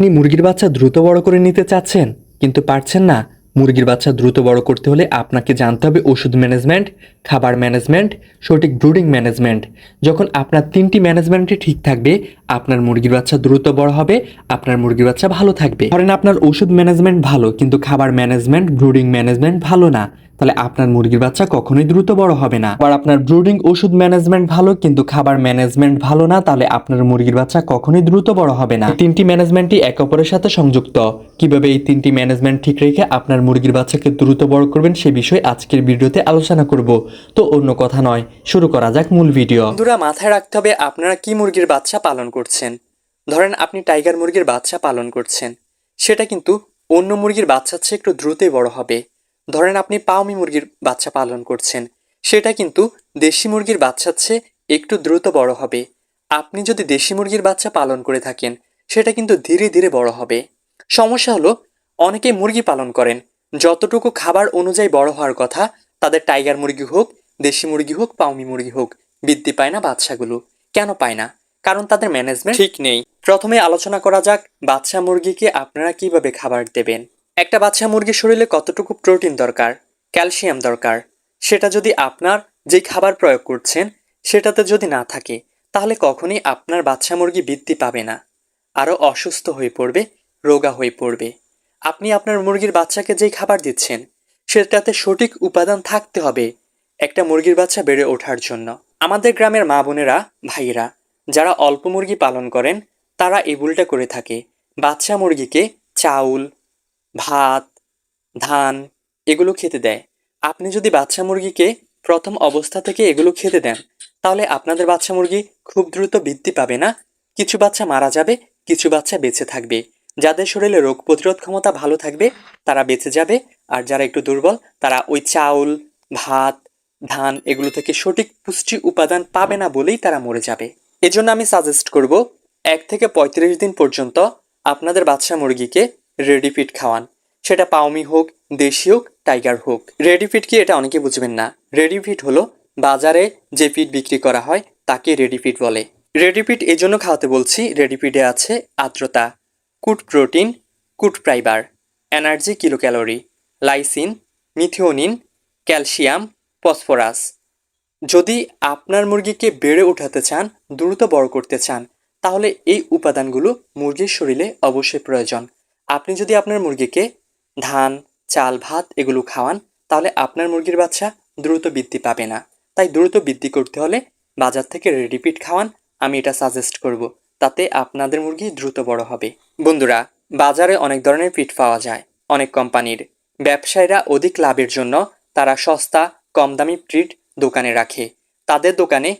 আপনি মুরগির বাচ্চা দ্রুত বড় করে নিতে চাচ্ছেন, কিন্তু পারছেন না। মুরগির বাচ্চা দ্রুত বড় করতে হলে আপনাকে জানতে হবে ওষুধ ম্যানেজমেন্ট, খাবার ম্যানেজমেন্ট, সঠিক ব্রুডিং ম্যানেজমেন্ট। যখন আপনার তিনটি ম্যানেজমেন্টই ঠিক থাকবে, আপনার মুরগির বাচ্চা দ্রুত বড় হবে, আপনার মুরগির বাচ্চা ভালো থাকবে। ধরেন আপনার ওষুধ ম্যানেজমেন্ট ভালো, কিন্তু খাবার ম্যানেজমেন্ট, ব্রুডিং ম্যানেজমেন্ট ভালো না। তাহলে আপনার মুরগির বাচ্চা কখনোই দ্রুত বড় হবে না। আবার আপনার ব্রুডিং ওষুধ ম্যানেজমেন্ট ভালো, কিন্তু খাবার ম্যানেজমেন্ট ভালো না, তাহলে আপনার মুরগির বাচ্চা কখনোই দ্রুত বড় হবে না। তিনটি ম্যানেজমেন্টই একে অপরের সাথে সংযুক্ত। কীভাবে এই তিনটি ম্যানেজমেন্ট ঠিক রেখে আপনার মুরগির বাচ্চাকে দ্রুত বড় করবেন, সে বিষয়ে আজকের ভিডিওতে আলোচনা করব। তো অন্য কথা নয়, শুরু করা যাক মূল ভিডিও। বন্ধুরা, মাথায় রাখতে হবে আপনারা কি মুরগির বাচ্চা পালন করছেন? ধরেন আপনি টাইগার মুরগির বাচ্চা পালন করছেন। সেটা কিন্তু অন্য মুরগির বাচ্চার চেয়ে একটু দ্রুতই বড় হবে। ধরেন আপনি পাওমি মুরগির বাচ্চা পালন করছেন সেটা কিন্তু দেশি মুরগির বাচ্চার চেয়ে একটু দ্রুত বড় হবে। আপনি যদি দেশি মুরগির বাচ্চা পালন করে থাকেন সেটা কিন্তু ধীরে ধীরে বড় হবে। সমস্যা হলো অনেকে মুরগি পালন করেন। যতটুকু খাবার অনুযায়ী বড় হওয়ার কথা তাদের টাইগার মুরগি হোক দেশি মুরগি হোক পাউমি মুরগি হোক বৃদ্ধি পায় না বাচ্চাগুলো। কেন পায় না? কারণ তাদের ম্যানেজমেন্ট ঠিক নেই। প্রথমে আলোচনা করা যাক বাচ্চা মুরগিকে আপনারা কীভাবে খাবার দেবেন। একটা বাচ্চা মুরগির শরীরে কতটুকু প্রোটিন দরকার, ক্যালসিয়াম দরকার, সেটা যদি আপনার যে খাবার প্রয়োগ করছেন সেটাতে যদি না থাকে, তাহলে কখনই আপনার বাচ্চা মুরগি বৃদ্ধি পাবে না। আরও অসুস্থ হয়ে পড়বে, রোগা হয়ে পড়বে। আপনি আপনার মুরগির বাচ্চাকে যেই খাবার দিচ্ছেন, সেটাতে সঠিক উপাদান থাকতে হবে একটা মুরগির বাচ্চা বেড়ে ওঠার জন্য। আমাদের গ্রামের মা বোনেরা, ভাইয়েরা, যারা অল্প মুরগি পালন করেন, তারা এই ভুলটা করে থাকে। বাচ্চা মুরগিকে চাউল ভাত, ধান এগুলো খেতে দেয়। আপনি যদি বাচ্চা মুরগিকে প্রথম অবস্থা থেকে এগুলো খেতে দেন, তাহলে আপনাদের বাচ্চা মুরগি খুব দ্রুত বৃদ্ধি পাবে না? কিছু বাচ্চা মারা যাবে, কিছু বাচ্চা বেঁচে থাকবে। যাদের শরীরে রোগ প্রতিরোধ ক্ষমতা ভালো থাকবে, তারা বেঁচে যাবে, আর যারা একটু দুর্বল, তারা ওই চাউল, ভাত, ধান এগুলো থেকে সঠিক পুষ্টি উপাদান পাবে না বলেই তারা মরে যাবে। এজন্য আমি সাজেস্ট করব, এক থেকে পঁয়ত্রিশ দিন পর্যন্ত আপনাদের বাচ্চা মুরগিকে রেডি ফিড খাওয়ান। সেটা পাওমি হোক, দেশি হোক, টাইগার হোক। রেডি ফিড কি এটা অনেকে বুঝবেন না। রেডি ফিড হলো বাজারে যে ফিড বিক্রি করা হয় তাকে রেডি ফিড বলে। রেডি ফিড এই জন্য খাওয়াতে বলছি, রেডি ফিডে আছে আর্দ্রতা, crude protein, crude fibre, energy kilo calorie lysine, methionine, calcium, phosphorus. যদি আপনার মুরগিকে বেড়ে উঠাতে চান, দ্রুত বড় করতে চান, তাহলে এই উপাদানগুলো মুরগির শরীরে অবশ্যই প্রয়োজন। আপনি যদি আপনার মুরগিকে ধান, চাল, ভাত এগুলো খাওয়ান, তাহলে আপনার মুরগির বাচ্চা দ্রুত বৃদ্ধি পাবে না। তাই দ্রুত বৃদ্ধি করতে হলে বাজার থেকে রেডিপিট খাওয়ান, আমি এটা সাজেস্ট করব। তাতে আপনাদের মুরগি দ্রুত বড় হবে। বন্ধুরা, বাজারে অনেক ধরনের পিট পাওয়া যায়, অনেক কোম্পানির ব্যবসায়ীরা অধিক লাভের জন্য তারা সস্তা কম দামি পিট দোকানে রাখে। তাদের দোকানে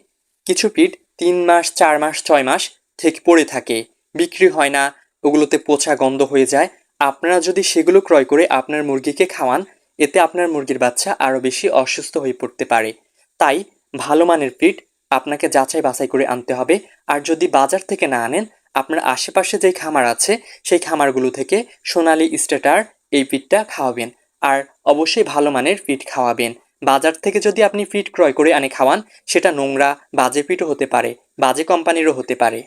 কিছু পিট তিন মাস, চার মাস, ছয় মাস থেকে পড়ে থাকে। বিক্রি হয় না ওগুলোতে পচা গন্ধ হয়ে যায়। আপনারা যদি সেগুলো ক্রয় করে আপনার মুরগিকে খাওয়ান, এতে আপনার মুরগির বাচ্চা আরও বেশি অসুস্থ হয়ে পড়তে পারে। তাই ভালো মানের পিট আপনাকে যাচাই বাছাই করে আনতে হবে। আর যদি বাজার থেকে না আনেন, আপনার আশেপাশে যেই খামার আছে, সেই খামারগুলো থেকে সোনালি স্টেটার এই পিটটা খাওয়াবেন। আর অবশ্যই ভালো মানের ফিট খাওয়াবেন। বাজার থেকে যদি আপনি ফিট ক্রয় করে আনে খাওয়ান, সেটা নোংরা, বাজে পিটও হতে পারে, বাজে কোম্পানিরও হতে পারে।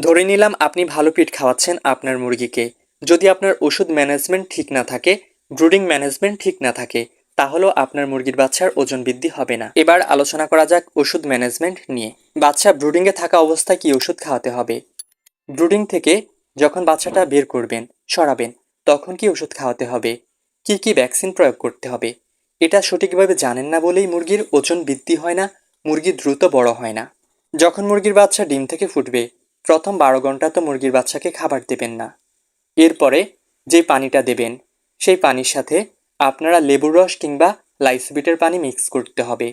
ধরে নিলাম আপনি ভালো পিট খাওয়াচ্ছেন আপনার মুরগিকে। যদি আপনার ওষুধ ম্যানেজমেন্ট ঠিক না থাকে, ব্রুডিং ম্যানেজমেন্ট ঠিক না থাকে, তাহলেও আপনার মুরগির বাচ্চার ওজন বৃদ্ধি হবে না। এবার আলোচনা করা যাক ওষুধ ম্যানেজমেন্ট নিয়ে। বাচ্চা ব্রুডিংয়ে থাকা অবস্থায় কি ওষুধ খাওয়াতে হবে? ব্রুডিং থেকে যখন বাচ্চাটা বের করবেন, সরাবেন, তখন কি ওষুধ খাওয়াতে হবে? কি কি ভ্যাকসিন প্রয়োগ করতে হবে? এটা সঠিকভাবে জানেন না বলেই মুরগির ওজন বৃদ্ধি হয় না, মুরগি দ্রুত বড় হয় না। যখন মুরগির বাচ্চা ডিম থেকে ফুটবে প্রথম বারো ঘণ্টা তো মুরগির বাচ্চাকে খাবার দেবেন না। এরপরে যে পানিটা দেবেন, সেই পানির সাথে আপনারা লেবুর রস কিংবা লাইসবিটের পানি মিক্স করতে হবে।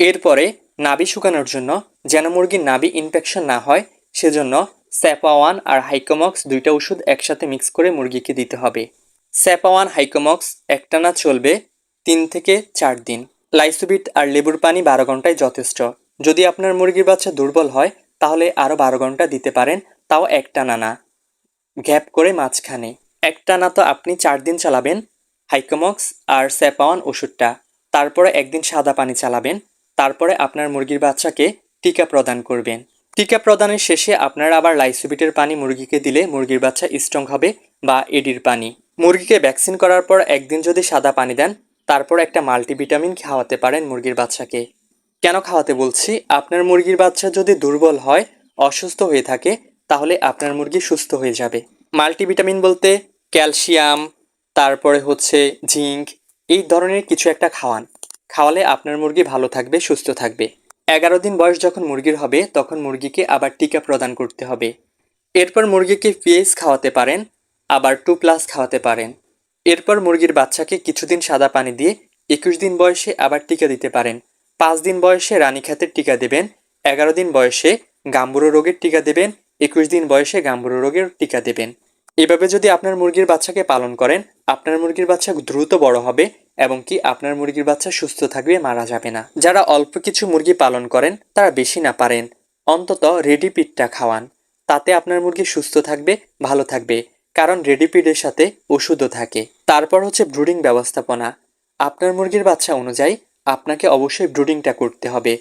এরপরে নাবি শুকানোর জন্য যেন মুরগির নাবি ইনফেকশন না হয়, সেজন্য স্যাপাওয়ান আর হাইকোমক্স দুইটা ওষুধ একসাথে মিক্স করে মুরগিকে দিতে হবে। স্যাপাওয়ান, হাইকোমক্স একটানা চলবে তিন থেকে চার দিন। লাইসোবিট আর লেবুর পানি বারো ঘন্টায় যথেষ্ট। যদি আপনার মুরগির বাচ্চা দুর্বল হয় তাহলে আরও বারো ঘণ্টা দিতে পারেন, তাও একটানা না গ্যাপ করে মাঝখানে। একটানা তো আপনি চার দিন চালাবেন, হাইকোমক্স আর স্যাপাওয়ান ওষুধটা। তারপরে একদিন সাদা পানি চালাবেন, তারপরে আপনার মুরগির বাচ্চাকে টিকা প্রদান করবেন। টিকা প্রদানের শেষে আপনারা আবার লাইসোবিটের পানি মুরগিকে দিলে মুরগির বাচ্চা স্ট্রং হবে বা এডির পানি। মুরগিকে ভ্যাকসিন করার পর একদিন যদি সাদা পানি দেন, তারপর একটা মাল্টিভিটামিন খাওয়াতে পারেন মুরগির বাচ্চাকে। কেন খাওয়াতে বলছি? আপনার মুরগির বাচ্চা যদি দুর্বল হয়, অসুস্থ হয়ে থাকে, তাহলে আপনার মুরগি সুস্থ হয়ে যাবে। মাল্টিভিটামিন বলতে ক্যালসিয়াম, তারপরে হচ্ছে জিঙ্ক, এই ধরনের কিছু একটা খাওয়ান। খাওয়ালে আপনার মুরগি ভালো থাকবে, সুস্থ থাকবে। এগারো দিন বয়স যখন মুরগির হবে, তখন মুরগিকে আবার টিকা প্রদান করতে হবে। এরপর মুরগিকে পিএস খাওয়াতে পারেন, আবার টু প্লাস খাওয়াতে পারেন। এরপর মুরগির বাচ্চাকে কিছুদিন সাদা পানি দিয়ে একুশ দিন বয়সে আবার টিকা দিতে পারেন। পাঁচ দিন বয়সে রানীখাতের টিকা দেবেন, এগারো দিন বয়সে গাম্বুরো রোগের টিকা দেবেন, একুশ দিন বয়সে গাম্বুরো রোগের টিকা দেবেন। এভাবে যদি আপনার মুরগির বাচ্চাকে পালন করেন, আপনার মুরগির বাচ্চা দ্রুত বড় হবে এবং কি আপনার মুরগির বাচ্চা সুস্থ থাকবে মারা যাবে না। যারা অল্প কিছু মুরগি পালন করেন, তারা বেশি না পারেন। অন্তত রেডি পিটটা খাওয়ান। তাতে আপনার মুরগি সুস্থ থাকবে, ভালো থাকবে। কারণ রেডি পিটের সাথে ওষুধও থাকে। তারপর হচ্ছে ব্রুডিং ব্যবস্থাপনা। আপনার মুরগির বাচ্চা অনুযায়ী আপনাকে অবশ্যই ব্রুডিংটা করতে হবে।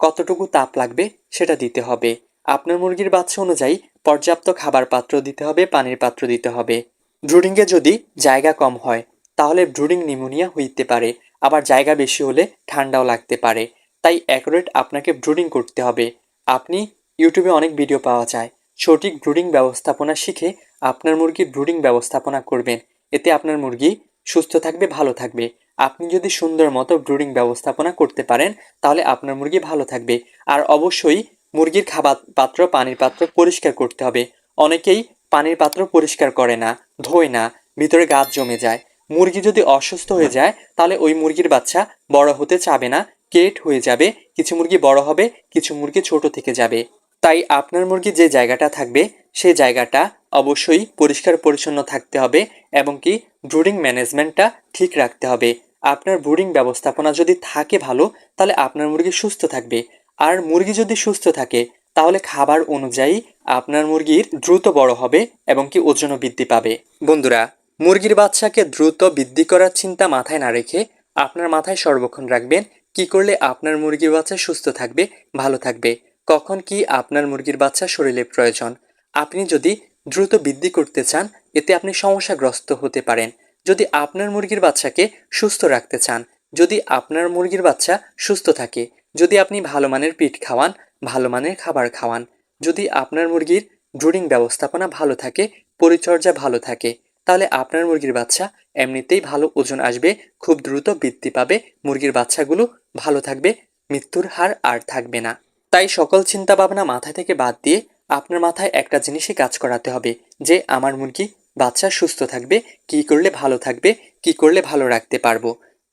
কতটুকু তাপ লাগবে সেটা দিতে হবে। আপনার মুরগির বাচ্চা অনুযায়ী পর্যাপ্ত খাবার পাত্র দিতে হবে, পানির পাত্র দিতে হবে। ব্রুডিংয়ে যদি জায়গা কম হয়, তাহলে ব্রুডিং নিমোনিয়া হইতে পারে। আবার জায়গা বেশি হলে ঠান্ডাও লাগতে পারে। তাই অ্যাকুরেট আপনাকে ব্রুডিং করতে হবে। আপনি ইউটিউবে অনেক ভিডিও পাওয়া যায়। সঠিক ব্রুডিং ব্যবস্থাপনা শিখে আপনার মুরগির ব্রুডিং ব্যবস্থাপনা করবেন। এতে আপনার মুরগি সুস্থ থাকবে, ভালো থাকবে। আপনি যদি সুন্দর মতো ব্রুডিং ব্যবস্থাপনা করতে পারেন, তাহলে আপনার মুরগি ভালো থাকবে। আর অবশ্যই মুরগির খাবার পাত্র, পানির পাত্র পরিষ্কার করতে হবে। অনেকেই পানির পাত্র পরিষ্কার করে না, ধোয় না, ভিতরে গাছ জমে যায়। মুরগি যদি অসুস্থ হয়ে যায়, তাহলে ওই মুরগির বাচ্চা বড় হতে চাবে না, কেট হয়ে যাবে, কিছু মুরগি বড় হবে, কিছু মুরগি ছোট থেকে যাবে। তাই আপনার মুরগি যে জায়গাটা থাকবে সেই জায়গাটা অবশ্যই পরিষ্কার পরিচ্ছন্ন থাকতে হবে এবং কি ব্রুডিং ম্যানেজমেন্টটা ঠিক রাখতে হবে। আপনার ব্রুডিং ব্যবস্থাপনা যদি থাকে ভালো, তাহলে আপনার মুরগি সুস্থ থাকবে। আর মুরগি যদি সুস্থ থাকে, তাহলে খাবার অনুযায়ী আপনার মুরগির দ্রুত বড় হবে এবং কি ওজনও বৃদ্ধি পাবে। বন্ধুরা, মুরগির বাচ্চাকে দ্রুত বৃদ্ধি করার চিন্তা মাথায় না রেখে আপনার মাথায় সর্বক্ষণ রাখবেন কি করলে আপনার মুরগির বাচ্চা সুস্থ থাকবে, ভালো থাকবে। কখন কি আপনার মুরগির বাচ্চা শরীরে প্রয়োজন। আপনি যদি দ্রুত বৃদ্ধি করতে চান, এতে আপনি সমস্যাগ্রস্ত হতে পারেন। যদি আপনার মুরগির বাচ্চাকে সুস্থ রাখতে চান, যদি আপনার মুরগির বাচ্চা সুস্থ থাকে, যদি আপনি ভালো মানের পিঠ খাওয়ান, ভালো মানের খাবার খাওয়ান, যদি আপনার মুরগির ব্রুডিং ব্যবস্থাপনা ভালো থাকে, পরিচর্যা ভালো থাকে, তাহলে আপনার মুরগির বাচ্চা এমনিতেই ভালো ওজন আসবে, খুব দ্রুত বৃদ্ধি পাবে, মুরগির বাচ্চাগুলো ভালো থাকবে, মৃত্যুর হার আর থাকবে না। তাই সকল চিন্তা ভাবনা মাথা থেকে বাদ দিয়ে আপনার মাথায় একটা জিনিসই কাজ করাতে হবে, যে আমার মুরগি বাচ্চা সুস্থ থাকবে, কি করলে ভালো থাকবে, কি করলে ভালো রাখতে পারব,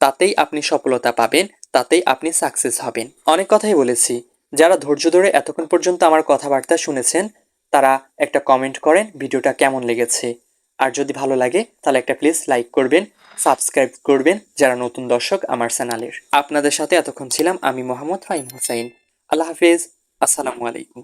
তাতেই আপনি সফলতা পাবেন, তাতেই আপনি সাকসেস হবেন। অনেক কথাই বলেছি। যারা ধৈর্য ধরে এতক্ষণ পর্যন্ত আমার কথাবার্তা শুনেছেন, তারা একটা কমেন্ট করেন, ভিডিওটা কেমন লেগেছে। আর যদি ভালো লাগে, তাহলে একটা প্লিজ লাইক করবেন সাবস্ক্রাইব করবেন, যারা নতুন দর্শক আমার চ্যানেলের আপনাদের সাথে এতক্ষণ ছিলাম আমি মোহাম্মদ ফাহিম হোসাইন আল্লাহ হাফিজ, আসসালামু আলাইকুম।